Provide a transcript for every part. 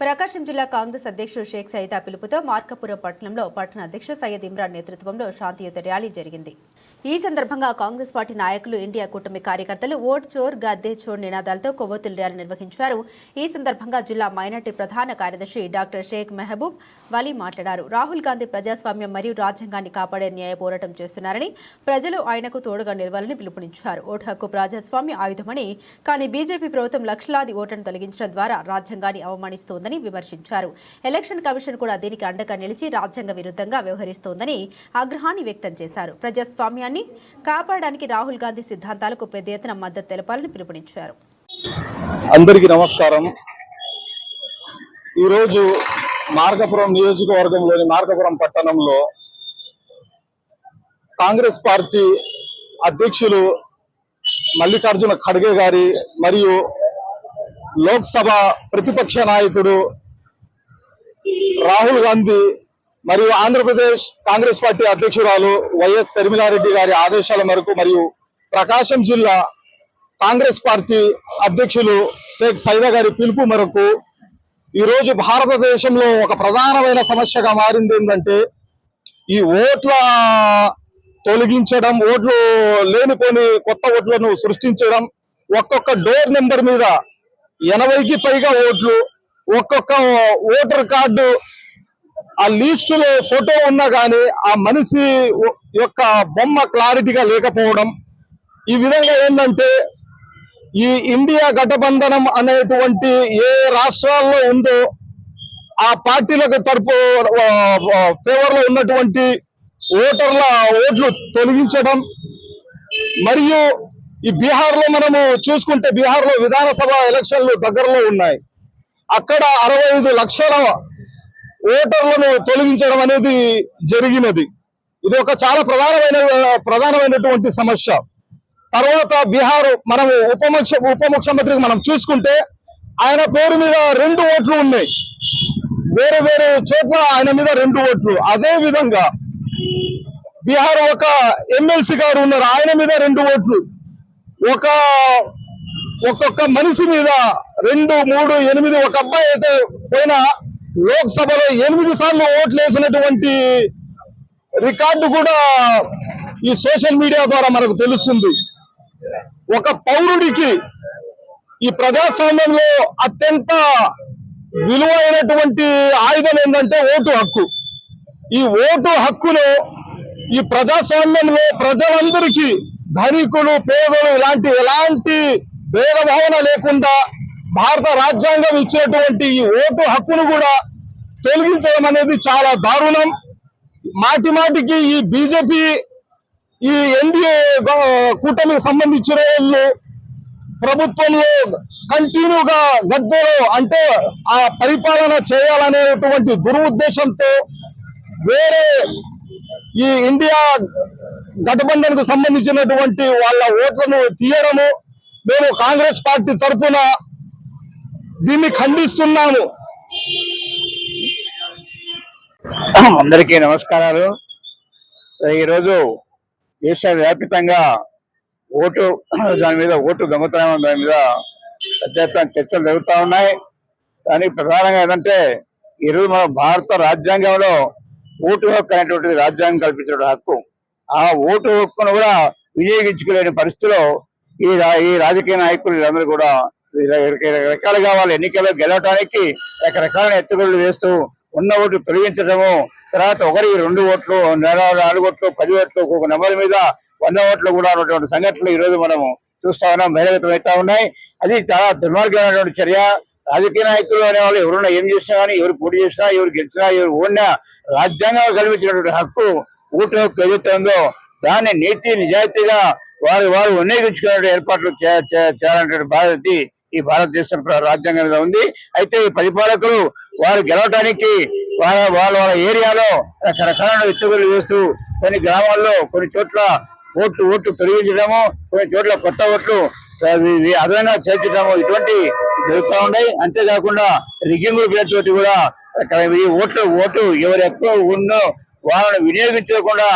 ప్రకాశం జిల్లా కాంగ్రెస్ అధ్యక్షుడు షేక్ సయిదా పిలుపుతో మార్కపురం పట్టణంలో పట్టణ అధ్యక్షుడు సయ్యద్ ఇమ్రాన్ నేతృత్వంలో శాంతియుత ర్యాలీ జరిగింది. ఈ సందర్భంగా కాంగ్రెస్ పార్టీ నాయకులు ఇండియా కూటమి కార్యకర్తలు ఓట్ చోర్ గద్దే చోర్ నినాదాలతో కొవ్వొత్తులు ర్యాలీ నిర్వహించారు. ఈ సందర్భంగా జిల్లా మైనార్టీ ప్రధాన కార్యదర్శి డాక్టర్ షేక్ మెహబూబ్ వలీ మాట్లాడారు. రాహుల్ గాంధీ ప్రజాస్వామ్యం మరియు రాజ్యాంగాన్ని కాపాడే న్యాయ పోరాటం చేస్తున్నారని ప్రజలు ఆయనకు తోడుగా నిలవాలని పిలుపునిచ్చారు. ఓటు హక్కు ప్రజాస్వామ్య ఆయుధమని కానీ బీజేపీ ప్రభుత్వం లక్షలాది ఓట్లను తొలగించడం ద్వారా రాజ్యాంగాన్ని అవమానిస్తోందని విమర్శించారు. ఎలక్షన్ కమిషన్ కూడా దీనికి అండగా నిలిచి రాజ్యాంగ విరుద్ధంగా వ్యవహరిస్తోందని ఆగ్రహాన్ని వ్యక్తం చేశారు. ప్రజాస్వామ్యాన్ని కాపాడడానికి రాహుల్ గాంధీ సిద్ధాంతాలకు పెద్ద ఎత్తున మద్దతు తెలపాలని పిలుపునిచ్చారు. అందరికీ నమస్కారం. ఈరోజు మార్గపురం నియోజకవర్గంలోని మార్గపురం పట్టణంలో కాంగ్రెస్ పార్టీ అధ్యక్షులు మల్లికార్జున ఖడ్గే గారి మరియు లోక్సభ ప్రతిపక్ష నాయకుడు రాహుల్ గాంధీ మరియు ఆంధ్రప్రదేశ్ కాంగ్రెస్ పార్టీ అధ్యక్షురాలు వైఎస్ శర్మిలారెడ్డి గారి ఆదేశాల మేరకు మరియు ప్రకాశం జిల్లా కాంగ్రెస్ పార్టీ అధ్యక్షులు షేక్ సైదా గారి పిలుపు మేరకు ఈరోజు భారతదేశంలో ఒక ప్రధానమైన సమస్యగా మారింది ఏంటంటే ఈ ఓట్ల తొలగించడం ఓట్లు లేనిపోని కొత్త ఓట్లను సృష్టించడం ఒక్కొక్క డోర్ నెంబర్ మీద ఎనభైకి పైగా ఓట్లు ఒక్కొక్క ఓటర్ కార్డు ఆ లిస్టులో ఫోటో ఉన్నా కానీ ఆ మనిషి యొక్క బొమ్మ క్లారిటీగా లేకపోవడం ఈ విధంగా ఏంటంటే ఈ ఇండియా గఠబంధనం అనేటువంటి ఏ రాష్ట్రాల్లో ఉందో ఆ పార్టీలకు తరపు ఫేవర్లో ఉన్నటువంటి ఓటర్ల ఓట్లు తొలగించడం మరియు ఈ బీహార్లో మనము చూసుకుంటే బీహార్లో విధానసభ ఎలక్షన్లు దగ్గరలో ఉన్నాయి. అక్కడ అరవై ఐదు లక్షల ఓటర్లను తొలగించడం అనేది జరిగినది. ఇది ఒక చాలా ప్రధానమైన ప్రధానమైనటువంటి సమస్య. తర్వాత బీహార్ మనము ఉప ముఖ్య ఉప ముఖ్యమంత్రికి మనం చూసుకుంటే ఆయన పేరు మీద రెండు ఓట్లు ఉన్నాయి. వేరే వేరే చోట్ల ఆయన మీద రెండు ఓట్లు. అదే విధంగా బీహార్ ఒక ఎమ్మెల్సీ గారు ఉన్నారు. ఆయన మీద రెండు ఓట్లు. ఒక ఒక్కొక్క మనిషి మీద రెండు మూడు ఎనిమిది ఒక అబ్బాయి అయితే పోయినా లోక్సభలో ఎనిమిది సార్లు ఓట్లు వేసినటువంటి రికార్డు కూడా ఈ సోషల్ మీడియా ద్వారా మనకు తెలుస్తుంది. ఒక పౌరుడికి ఈ ప్రజాస్వామ్యంలో అత్యంత విలువైనటువంటి ఆయుధం ఏంటంటే ఓటు హక్కు. ఈ ఓటు హక్కును ఈ ప్రజాస్వామ్యంలో ప్రజలందరికీ ధనికులు పేదలు ఇలాంటి ఎలాంటి భేదభావన లేకుండా భారత రాజ్యాంగం ఇచ్చినటువంటి ఈ ఓటు హక్కును కూడా తొలగించడం అనేది చాలా దారుణం. మాటి మాటికి ఈ బీజేపీ ఈ ఎన్డీఏ కూటమికి సంబంధించిన వాళ్ళు ప్రభుత్వంలో కంటిన్యూగా గద్దెలో అంటే ఆ పరిపాలన చేయాలనేటువంటి దురుద్దేశంతో వేరే ఈ ఇండియా గఠబంధన్కు సంబంధించినటువంటి వాళ్ళ ఓట్లను తీయడము మేము కాంగ్రెస్ పార్టీ తరఫున దీన్ని ఖండిస్తున్నాము. అందరికీ నమస్కారాలు. ఈరోజు దేశవ్యాప్తంగా ఓటు దాని మీద ఓటు దొంగతనం దాని మీద పెద్ద చర్చలు జరుగుతూ ఉన్నాయి. కానీ ప్రధానంగా ఏంటంటే ఈరోజు మన భారత రాజ్యాంగంలో ఓటు హక్కు అనేటువంటిది రాజ్యాంగం కల్పించిన హక్కు. ఆ ఓటు హక్కును కూడా వినియోగించుకోలేని పరిస్థితిలో ఈ రా- ఈ రాజకీయ నాయకులు వీళ్ళందరూ కూడా రకరకాలుగా వాళ్ళ ఎన్నికల్లో గెలవటానికి రకరకాల ఎత్తుగడులు వేస్తూ ఉన్న ఓటు తొలగించడము తర్వాత ఒకరికి రెండు ఓట్లు నాలుగు నాలుగు ఓట్లు పది ఓట్లు ఒక్కొక్క నెంబర్ మీద వంద ఓట్లు కూడా ఉన్నటువంటి సంఘటనలు ఈ రోజు మనము చూస్తా ఉన్నాం బహిర్గతం అవుతా ఉన్నాయి. అది చాలా దుర్మార్గమైనటువంటి చర్య. రాజకీయ నాయకులు అనే వాళ్ళు ఎవరున్నా ఏం చేసినా కానీ ఎవరు పోటీ చేసినా ఎవరు గెలిచినా ఎవరు ఓడినా రాజ్యాంగం కల్పించినటువంటి హక్కు ఓటు హక్కు దాన్ని నీతి నిజాయితీగా వారు వారు వినియోగించుకునే ఏర్పాట్లు చే- బాధ్యత ఈ భారతదేశ రాజ్యాంగం మీద ఉంది. అయితే ఈ పరిపాలకులు వారు గెలవడానికి వాళ్ళ వాళ్ళ వాళ్ళ ఏరియాలో రకరకాల ఎత్తుగలు చేస్తూ కొన్ని గ్రామాల్లో కొన్ని చోట్ల ఓట్లు ఓట్లు పెరిగించడము కొన్ని చోట్ల కొత్త ఓట్లు అదనంగా చేర్చడము ఇటువంటి జరుగుతూ ఉన్నాయి. అంతేకాకుండా రిగ్గింగ్ పేరుతోటి కూడా ఈ ఓట్లు ఓటు ఎవరు ఎక్కువ ఉన్నో వాళ్ళని వినియోగించకుండా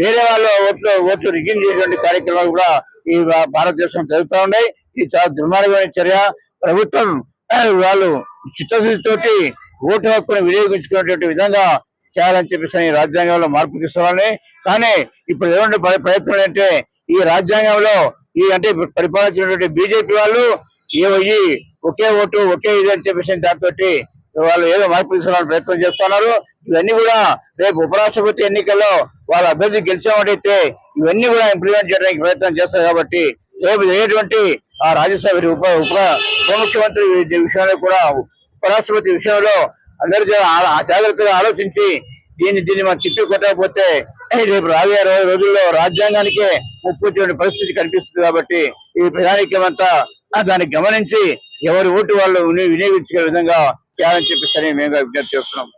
వేరే వాళ్ళ ఓట్లు ఓట్లు రిగ్గింగ్ చేసేటువంటి కార్యక్రమాలు కూడా ఈ భారతదేశం జరుగుతూ ఉన్నాయి. ఇది చాలా దుర్మార్గమైన చర్య. ప్రభుత్వం వాళ్ళు చిత్తశుద్ధితోటి ఓటు హక్కును వినియోగించుకునేటువంటి విధంగా చేయాలని చెప్పేసి రాజ్యాంగంలో మార్పు తీసుకోవాలని. కానీ ఇప్పుడు ఏమంటే ప్రయత్నం అంటే ఈ రాజ్యాంగంలో ఈ అంటే పరిపాలించినటువంటి బీజేపీ వాళ్ళు ఏ ఈ ఒకే ఓటు ఒకే ఇది అని చెప్పేసి దాంతో వాళ్ళు ఏదో మార్పు తీసుకోవాలని ప్రయత్నం చేస్తున్నారు. ఇవన్నీ కూడా రేపు ఉపరాష్ట్రపతి ఎన్నికల్లో వాళ్ళ అభ్యర్థి గెలిచామంటే ఇవన్నీ కూడా ఇంప్లిమెంట్ చేయడానికి ప్రయత్నం చేస్తారు కాబట్టి రేపు జరిగేటువంటి ఆ రాజ్యసభ ఉప ఉప ఉప ముఖ్యమంత్రి విషయంలో కూడా ఉపరాష్ట్రపతి విషయంలో అందరూ జాగ్రత్తగా ఆలోచించి దీన్ని దీన్ని మనం తిప్పి కొట్టకపోతే రేపు రాబోయే రోజుల్లో రాజ్యాంగానికే ముప్పు పరిస్థితి కనిపిస్తుంది కాబట్టి ఈ ప్రధానికమంతా దాన్ని గమనించి ఎవరి ఓటు వాళ్ళు వినియోగించే వినియోగించుకునే విధంగా చేయాలని చెప్పేసి మేము విజ్ఞప్తి చేస్తున్నాం.